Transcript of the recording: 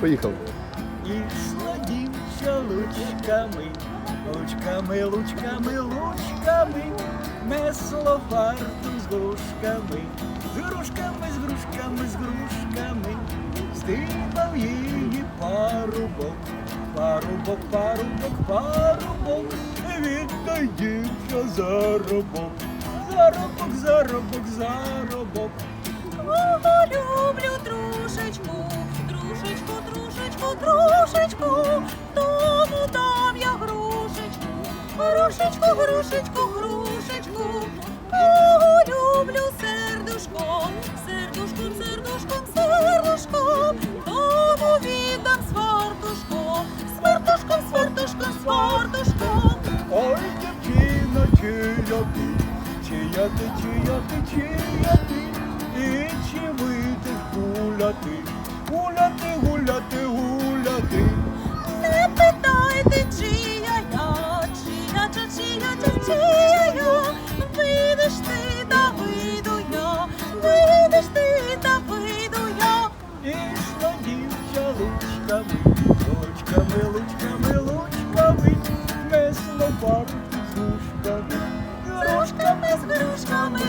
Поїхали. Ішла дівча лучками, лучками, лучками, лучками, несло фарту з грушками, з грушками, з грушками, з грушками, стимав її парубок, парубок, парубок, парубок, дівча заробок, заробок, заробок, заробок. Грушечку, грушечку, грушечку, кого люблю сердушком, сердушком, сердушком, сердушком, тому віддам свартушком, свартушком, свартушком, свартушком. Ой, дівчино, чия ти, чия ти, чия ти, чия ти, і чи вийдеш гуляти, гуляти, лучками, лучками, лучками, лучками, несло пару з грушками, з грушками, з грушками.